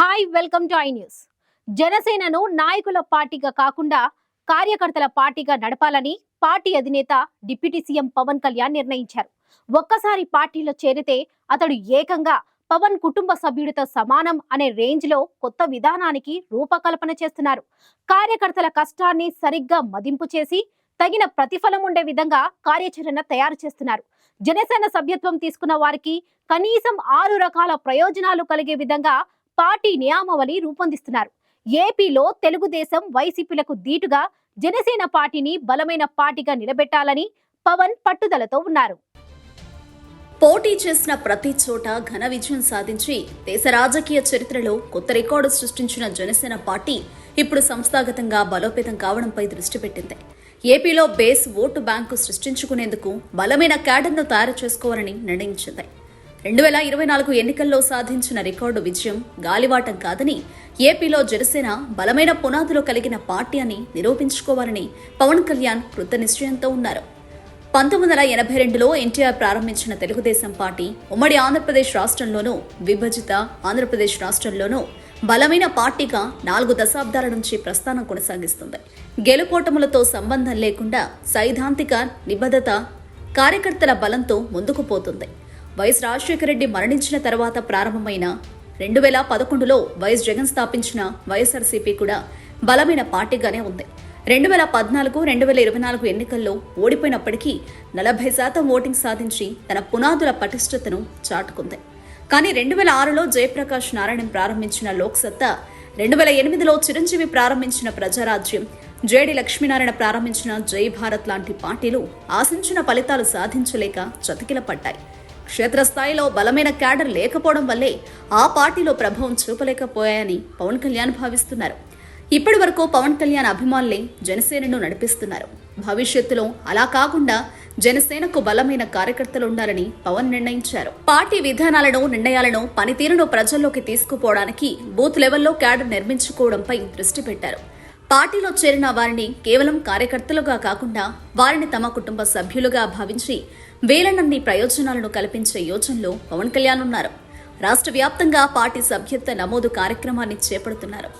Hi welcome to I news. జనసేనను నాయకుల పార్టీగా కాకుండా కార్యకర్తల పార్టీగా నడపాలని పార్టీ అధినేత డిప్యూటీ సీఎం పవన్ కళ్యాణ్ నిర్ణయించారు. ఒక్కసారి పార్టీలో చేరితే అతడు ఏకంగా పవన్ కుటుంబ సభ్యుడితో సమానం అనే రేంజ్లో కొత్త విధానానికి రూపకల్పన చేస్తున్నారు. కార్యకర్తల కష్టాన్ని సరిగ్గా మదింపు చేసి తగిన ప్రతిఫలం ఉండే విధంగా కార్యాచరణ తయారు చేస్తున్నారు. జనసేన సభ్యత్వం తీసుకున్న వారికి కనీసం ఆరు రకాల ప్రయోజనాలు కలిగే విధంగా పార్టీ నియామవళి రూపొందిస్తున్నారు. ఏపీలో తెలుగుదేశం వైసీపీలకు దీటుగా జనసేన పార్టీని బలమైన పార్టీగా నిలబెట్టాలని పవన్ పట్టుదలతో ఉన్నారు. పోటీ చేసిన ప్రతి చోట ఘన విజయం సాధించి దేశ రాజకీయ చరిత్రలో కొత్త రికార్డు సృష్టించిన జనసేన పార్టీ ఇప్పుడు సంస్థాగతంగా బలోపేతం కావడంపై దృష్టి పెట్టింది. ఏపీలో బేస్ ఓటు బ్యాంకు సృష్టించుకునేందుకు బలమైన క్యాడర్ను తయారు చేసుకోవాలని నిర్ణయించింది. రెండు వేల ఇరవై నాలుగు ఎన్నికల్లో సాధించిన రికార్డు విజయం గాలివాటం కాదని ఏపీలో జనసేన బలమైన పునాదులు కలిగిన పార్టీ అని నిరూపించుకోవాలని పవన్ కళ్యాణ్ కృత నిశ్చయంతో ఉన్నారు. పంతొమ్మిది వందల ఎనభై రెండులో ఎన్టీఆర్ ప్రారంభించిన తెలుగుదేశం పార్టీ ఉమ్మడి ఆంధ్రప్రదేశ్ రాష్ట్రంలోనూ విభజిత ఆంధ్రప్రదేశ్ రాష్ట్రంలోనూ బలమైన పార్టీగా నాలుగు దశాబ్దాల నుంచి ప్రస్థానం కొనసాగిస్తుంది. గెలుపోటములతో సంబంధం లేకుండా సైద్ధాంతిక నిబద్ధత కార్యకర్తల బలంతో ముందుకు పోతుంది. వైఎస్ రాజశేఖర రెడ్డి మరణించిన తర్వాత ప్రారంభమైన రెండు వేల పదకొండులో వైఎస్ జగన్ స్థాపించిన వైఎస్ఆర్సీపీ కూడా బలమైన పార్టీగానే ఉంది. రెండు వేల పద్నాలుగు రెండు వేల ఇరవై నాలుగు ఎన్నికల్లో ఓడిపోయినప్పటికీ నలభై శాతం ఓటింగ్ సాధించి తన పునాదుల పటిష్టతను చాటుకుంది. కానీ రెండు వేల ఆరులో జయప్రకాష్ నారాయణ ప్రారంభించిన లోక్సత్తా రెండు వేల ఎనిమిదిలో చిరంజీవి ప్రారంభించిన ప్రజారాజ్యం జేడి లక్ష్మీనారాయణ ప్రారంభించిన జై భారత్ లాంటి పార్టీలు ఆశించిన ఫలితాలు సాధించలేక చతికిలపడ్డాయి. క్షేత్రస్థాయిలో బలమైన క్యాడర్ లేకపోవడం వల్లే ఆ పార్టీలో ప్రభావం చూపలేకపోయాయని పవన్ కళ్యాణ్ భావిస్తున్నారు. ఇప్పటి వరకు పవన్ కళ్యాణ్ అభిమానులే జనసేనను నడిపిస్తున్నారు. భవిష్యత్తులో అలా కాకుండా జనసేనకు బలమైన కార్యకర్తలు ఉండాలని పవన్ నిర్ణయించారు. పార్టీ విధానాలను నిర్ణయాలను పనితీరును ప్రజల్లోకి తీసుకుపోవడానికి బూత్ లెవెల్లో క్యాడర్ నిర్మించుకోవడంపై దృష్టి పెట్టారు. పార్టీలో చేరిన వారిని కేవలం కార్యకర్తలుగా కాకుండా వారిని తమ కుటుంబ సభ్యులుగా భావించి వేలనన్ని ప్రయోజనాలను కల్పించే యోచనలో పవన్ కళ్యాణ్ ఉన్నారు. రాష్ట్ర వ్యాప్తంగా పార్టీ సభ్యత్వ నమోదు కార్యక్రమాన్ని చేపడుతున్నారు.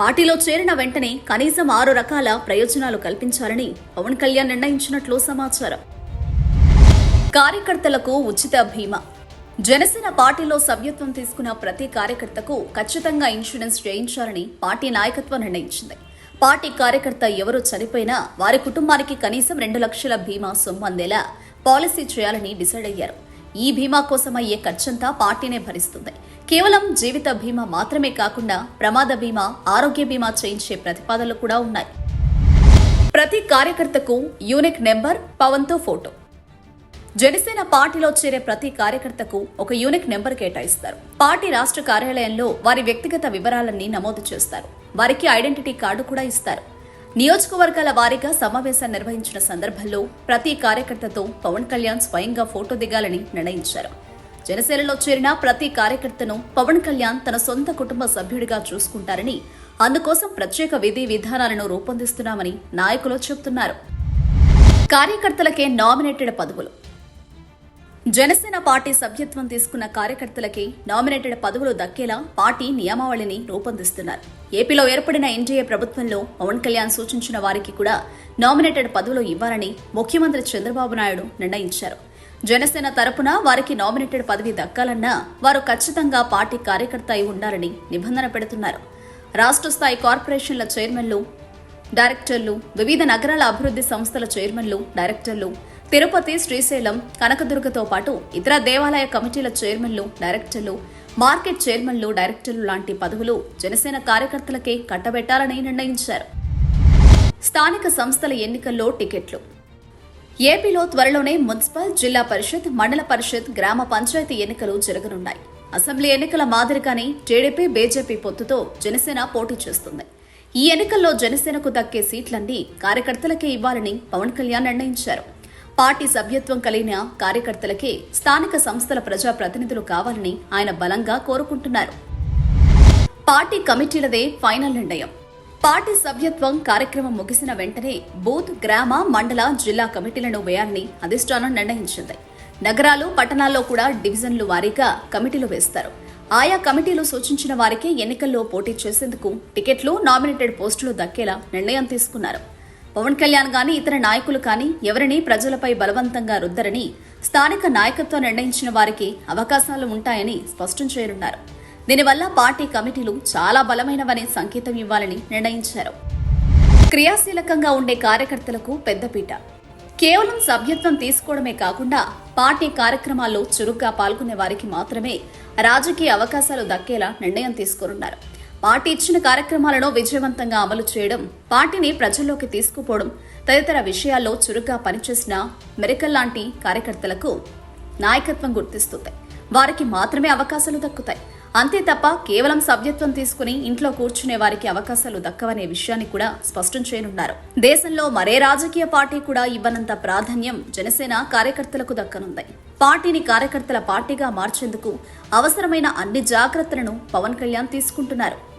పార్టీలో చేరిన వెంటనే కనీసం ఆరు రకాల ప్రయోజనాలు కల్పించాలని పవన్ కళ్యాణ్ నిర్ణయించినట్లు సమాచారం. కార్యకర్తలకు ఉచిత బీమా. జనసేన పార్టీలో సభ్యత్వం తీసుకున్న ప్రతి కార్యకర్తకు ఖచ్చితంగా ఇన్సూరెన్స్ చేయించాలని పార్టీ నాయకత్వం నిర్ణయించింది. పార్టీ కార్యకర్త ఎవరు చనిపోయినా వారి కుటుంబానికి కనీసం రెండు లక్షల బీమా సొమ్ము అందేలా పాలసీ చేయాలని డిసైడ్ అయ్యారు. ఈ బీమా కోసం అయ్యే ఖర్చంతా పార్టీనే భరిస్తుంది. కేవలం జీవిత బీమా మాత్రమే కాకుండా ప్రమాద బీమా ఆరోగ్య బీమా చేయించే ప్రతిపాదనలు కూడా ఉన్నాయి. ప్రతి కార్యకర్తకు యూనిక్ నెంబర్ పవన్తో ఫోటో. జనసేన పార్టీలో చేరే ప్రతి కార్యకర్తకు ఒక యూనిక్ నెంబర్ కేటాయిస్తారు. పార్టీ రాష్ట్ర కార్యాలయంలో వారి వ్యక్తిగత వివరాలన్నీ నమోదు చేస్తారు. వారికి ఐడెంటిటీ కార్డు కూడా ఇస్తారు. నియోజకవర్గాల వారీగా సమావేశం నిర్వహించిన సందర్భంలో ప్రతి కార్యకర్తతో పవన్ కళ్యాణ్ స్వయంగా ఫోటో దిగాలని నిర్ణయించారు. జనసేనలో చేరిన ప్రతి కార్యకర్తను పవన్ కళ్యాణ్ తన సొంత కుటుంబ సభ్యుడిగా చూసుకుంటారని అందుకోసం ప్రత్యేక విధి విధానాలను రూపొందిస్తున్నామని నాయకులు చెబుతున్నారు. కార్యకర్తలకే నామినేటెడ్ పదవులు జనసేన పార్టీ సభ్యత్వం తీసుకున్న కార్యకర్తలకి నామినేటెడ్ పదవులు దక్కేలా పార్టీ నియమావళిని రూపొందిస్తున్నారు. ఏపీలో ఏర్పడిన ఎన్డీఏ ప్రభుత్వంలో పవన్ కళ్యాణ్ సూచించిన వారికి కూడా నామినేటెడ్ పదవులు ఇవ్వాలని ముఖ్యమంత్రి చంద్రబాబు నాయుడు నిర్ణయించారు. జనసేన తరపున వారికి నామినేటెడ్ పదవి దక్కాలన్నా వారు ఖచ్చితంగా పార్టీ కార్యకర్త అయి ఉండాలని నిబంధన పెడుతున్నారు. రాష్ట్ర స్థాయి కార్పొరేషన్ల చైర్మన్లు డైరెక్టర్లు వివిధ నగరాల అభివృద్ధి సంస్థల చైర్మన్లు డైరెక్టర్లు తిరుపతి శ్రీశైలం కనకదుర్గతో పాటు ఇతర దేవాలయ కమిటీల చైర్మన్లు డైరెక్టర్లు మార్కెట్ చైర్మన్లు డైరెక్టర్లు లాంటి పదవులు జనసేన కార్యకర్తలకే కట్టబెట్టాలని నిర్ణయించారు. స్థానిక సంస్థల ఎన్నికల్లో టికెట్లు. ఏపీలో త్వరలోనే మున్సిపల్ జిల్లా పరిషత్ మండల పరిషత్ గ్రామ పంచాయతీ ఎన్నికలు జరగనున్నాయి. అసెంబ్లీ ఎన్నికల మాదిరిగానే టీడీపీ బీజేపీ పొత్తుతో జనసేన పోటీ చేస్తుంది. ఈ ఎన్నికల్లో జనసేనకు దక్కే సీట్లన్నీ కార్యకర్తలకే ఇవ్వాలని పవన్ కళ్యాణ్ నిర్ణయించారు. పార్టీ సభ్యత్వం కలిగిన కార్యకర్తలకే స్థానిక సంస్థల ప్రజా ప్రతినిధులు కావాలని ఆయన బలంగా కోరుకుంటున్నారు. పార్టీ కమిటీలదే ఫైనల్ నిర్ణయం. పార్టీ సభ్యత్వం కార్యక్రమం ముగిసిన వెంటనే బూత్ గ్రామ మండల జిల్లా కమిటీలను వేయాలని అధిష్టానం నిర్ణయించింది. నగరాలు పట్టణాల్లో కూడా డివిజన్లు వారీగా కమిటీలు వేస్తారు. ఆయా కమిటీలు సూచించిన వారికే ఎన్నికల్లో పోటీ చేసేందుకు టికెట్లు నామినేటెడ్ పోస్టులు దక్కేలా నిర్ణయం తీసుకున్నారు. పవన్ కళ్యాణ్ గాని ఇతర నాయకులు కానీ ఎవరిని ప్రజలపై బలవంతంగా రుద్దరని స్థానిక నాయకత్వం నిర్ణయించిన వారికి అవకాశాలు ఉంటాయని స్పష్టం చేయనున్నారు. దీనివల్ల పార్టీ కమిటీలు చాలా బలమైనవనే సంకేతం ఇవ్వాలని నిర్ణయించారు. క్రియాశీలకంగా ఉండే కార్యకర్తలకు పెద్దపీట. కేవలం సభ్యత్వం తీసుకోవడమే కాకుండా పార్టీ కార్యక్రమాల్లో చురుగ్గా పాల్గొనే వారికి మాత్రమే రాజకీయ అవకాశాలు దక్కేలా నిర్ణయం తీసుకున్నారు పార్టీ ఇచ్చిన కార్యక్రమాలను విజయవంతంగా అమలు చేయడం పార్టీని ప్రజల్లోకి తీసుకుపోవడం తదితర విషయాల్లో చురుగ్గా పనిచేసిన మెరికల్ లాంటి కార్యకర్తలకు నాయకత్వం గుర్తిస్తుంది. వారికి మాత్రమే అవకాశాలు దక్కుతాయి. అంతే తప్ప కేవలం సభ్యత్వం తీసుకుని ఇంట్లో కూర్చునే వారికి అవకాశాలు దక్కవనే విషయాన్ని కూడా స్పష్టం చేయనున్నారు. దేశంలో మరే రాజకీయ పార్టీ కూడా ఇవ్వనంత ప్రాధాన్యం జనసేన కార్యకర్తలకు దక్కనుంది. పార్టీని కార్యకర్తల పార్టీగా మార్చేందుకు అవసరమైన అన్ని జాగ్రత్తలను పవన్ కళ్యాణ్ తీసుకుంటున్నారు.